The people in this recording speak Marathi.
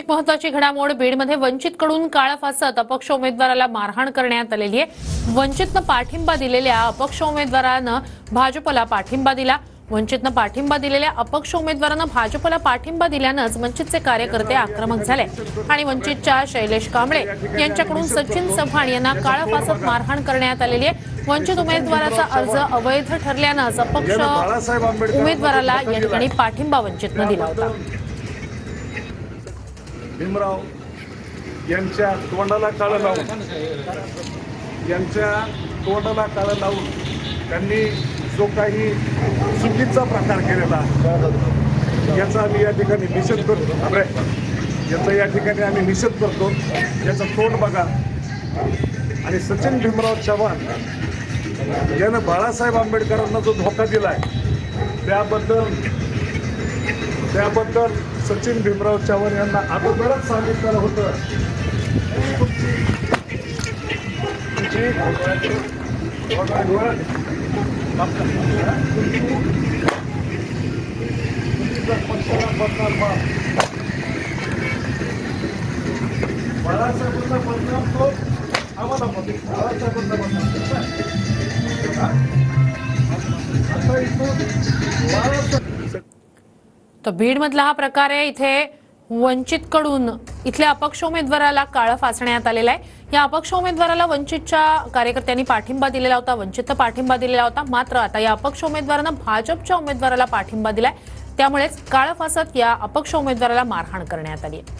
एक महत्वाची घडामोड बीडमध्ये वंचितकडून काळा फासत अपक्ष उमेदवाराला मारहाण करण्यात आलेली आहे. वंचितनं पाठिंबा दिलेल्या अपक्ष उमेदवारानं भाजपला पाठिंबा दिला. वंचितनं पाठिंबा दिलेल्या अपक्ष उमेदवारानं भाजपला पाठिंबा दिल्यानंच वंचितचे कार्यकर्ते आक्रमक झाले. आणि वंचितच्या शैलेश कांबळे यांच्याकडून सचिन चव्हाण यांना काळा फासत मारहाण करण्यात आलेली आहे. वंचित उमेदवाराचा अर्ज अवैध ठरल्यानंच अपक्ष उमेदवाराला या ठिकाणी पाठिंबा वंचितनं दिला होता. भीमराव यांच्या तोंडाला काळं लावून यांच्या तोंडाला काळं लावून त्यांनी जो काही चुकीचा प्रकार केलेला याचा आम्ही या ठिकाणी निषेध करतो. अरे याचा या ठिकाणी आम्ही निषेध करतो. याचा तोंड बघा. आणि सचिन भीमराव चव्हाण यानं बाळासाहेब आंबेडकरांना जो धोका दिला आहे त्याबद्दल त्याबद्दल सचिन भीमराव चव्हाण यांना अगोदरच सांगितलेलं होतं. तुमची पक्षाला बदनाम मा- बाळासाहेबांना तो आम्हाला मध्ये बाळासाहेबांना बदनाम आता इथून तर बीडमधला हा प्रकार आहे. इथे वंचितकडून इथल्या अपक्ष उमेदवाराला काळं फासण्यात आलेलं आहे. या अपक्ष उमेदवाराला वंचितच्या कार्यकर्त्यांनी पाठिंबा दिलेला होता. वंचितचा पाठिंबा दिलेला होता. मात्र आता या अपक्ष उमेदवारानं भाजपच्या उमेदवाराला पाठिंबा दिलाय. त्यामुळेच काळं फासत या अपक्ष उमेदवाराला मारहाण करण्यात आली आहे.